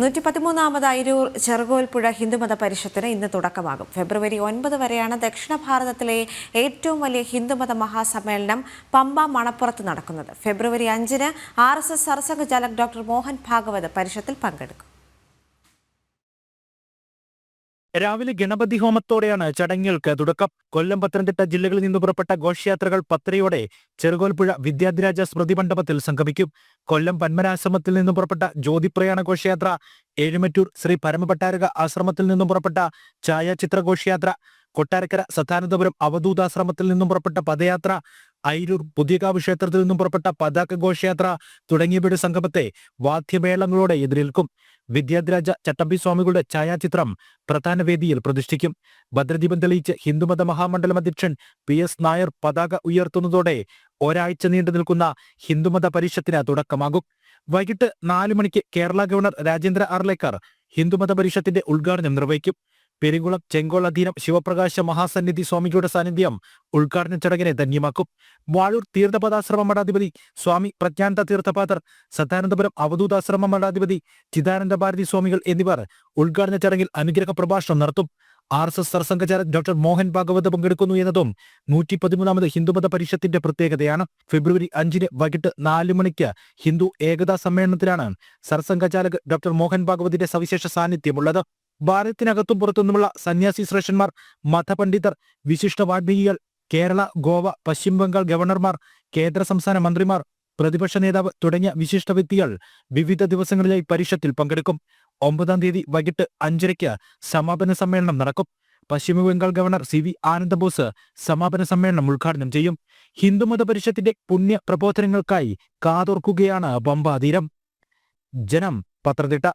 നൂറ്റി പതിമൂന്നാമത് അയിരൂർ ചെറുകോൽപ്പുഴ ഹിന്ദുമത പരിഷത്തിന് ഇന്ന് തുടക്കമാകും. ഫെബ്രുവരി ഒൻപത് വരെയാണ് ദക്ഷിണ ഭാരതത്തിലെ ഏറ്റവും വലിയ ഹിന്ദുമത മഹാസമ്മേളനം പമ്പ മണപ്പുറത്ത് നടക്കുന്നത്. ഫെബ്രുവരി അഞ്ചിന് R S S Sarsanghchalak doctor Mohan Bhagwat പരിഷത്തിൽ പങ്കെടുക്കും. രാവിലെ ഗണപതി ഹോമത്തോടെയാണ് ചടങ്ങുകൾക്ക് തുടക്കം. കൊല്ലം പത്തനംതിട്ട ജില്ലകളിൽ നിന്ന് പുറപ്പെട്ട ഘോഷയാത്രകൾ പത്തരയോടെ ചെറുകോൽപ്പുഴ വിദ്യാധിരാജ സ്മൃതി മണ്ഡപത്തിൽ സംഗമിക്കും. കൊല്ലം പന്മനാശ്രമത്തിൽ നിന്നും പുറപ്പെട്ട ജ്യോതിപ്രയാണ ഘോഷയാത്ര ഏഴുമറ്റൂർ ശ്രീ പരമപട്ടാരക ആശ്രമത്തിൽ നിന്നും പുറപ്പെട്ട ഛായാചിത്ര ഘോഷയാത്ര കൊട്ടാരക്കര സദാനന്ദപുരം അവധൂതാശ്രമത്തിൽ നിന്നും പുറപ്പെട്ട പദയാത്ര ഐരൂർ പുതിയകാവ് ക്ഷേത്രത്തിൽ നിന്നും പുറപ്പെട്ട പതാക ഘോഷയാത്ര തുടങ്ങിയവയുടെ സംഗമത്തെ വാദ്യമേളങ്ങളോടെ എതിരേൽക്കും. വിദ്യാധിരാജ ചട്ടമ്പി സ്വാമികളുടെ ഛായാചിത്രം പ്രധാന വേദിയിൽ പ്രതിഷ്ഠിക്കും. ഭദ്രദീപം തെളിയിച്ച് ഹിന്ദുമത മഹാമണ്ഡലം അധ്യക്ഷൻ പി എസ് നായർ പതാക ഉയർത്തുന്നതോടെ ഒരാഴ്ച നീണ്ടു നിൽക്കുന്ന ഹിന്ദുമത പരിഷത്തിന് തുടക്കമാകും. വൈകിട്ട് നാലു മണിക്ക് കേരള ഗവർണർ രാജേന്ദ്ര ആർലേക്കർ ഹിന്ദുമത പരിഷത്തിന്റെ ഉദ്ഘാടനം നിർവഹിക്കും. പെരിങ്കുളം ചെങ്കോൾ അധീനം ശിവപ്രകാശ മഹാസന്നിധി സ്വാമികളുടെ സാന്നിധ്യം ഉദ്ഘാടന ചടങ്ങിനെ ധന്യമാക്കും. വാഴൂർ തീർത്ഥപദാശ്രമ മഠാധിപതി സ്വാമി പ്രജ്ഞാനന്ദ തീർത്ഥപാദർ സദാനന്ദപുരം അവധൂതാശ്രമ മഠാധിപതി ചിദാനന്ദ ഭാരതി സ്വാമികൾ എന്നിവർ ഉദ്ഘാടന ചടങ്ങിൽ അനുഗ്രഹ പ്രഭാഷണം നടത്തും. R S S Sarsanghchalak doctor Mohan Bhagwat പങ്കെടുക്കുന്നു എന്നതും നൂറ്റി പതിമൂന്നാമത് ഹിന്ദുമത പരിഷത്തിന്റെ പ്രത്യേകതയാണ്. ഫെബ്രുവരി അഞ്ചിന് വൈകിട്ട് നാല് മണിക്ക് ഹിന്ദു ഏകതാ സമ്മേളനത്തിലാണ് സർസംഘചാലക് ഡോക്ടർ മോഹൻ ഭാഗവതിന്റെ സവിശേഷ സാന്നിധ്യമുള്ളത്. ഭാരതത്തിനകത്തും പുറത്തുനിന്നുമുള്ള സന്യാസി ശ്രേഷ്ഠന്മാർ മതപണ്ഡിതർ വിശിഷ്ട വാഗ്മികൾ കേരള ഗോവ പശ്ചിമ ബംഗാൾ ഗവർണർമാർ കേന്ദ്ര സംസ്ഥാന മന്ത്രിമാർ പ്രതിപക്ഷ നേതാവ് തുടങ്ങിയ വിശിഷ്ട വ്യക്തികൾ വിവിധ ദിവസങ്ങളിലായി പരിഷത്തിൽ പങ്കെടുക്കും. ഒമ്പതാം തീയതി വൈകിട്ട് അഞ്ചരയ്ക്ക് സമാപന സമ്മേളനം നടക്കും. പശ്ചിമ Bengal governor C V Ananda Bose സമാപന സമ്മേളനം ഉദ്ഘാടനം ചെയ്യും. ഹിന്ദുമത പരിഷത്തിന്റെ പുണ്യ പ്രബോധനങ്ങൾക്കായി കാതോർക്കുകയാണ് പമ്പാതീരം ജനം പത്തനംതിട്ട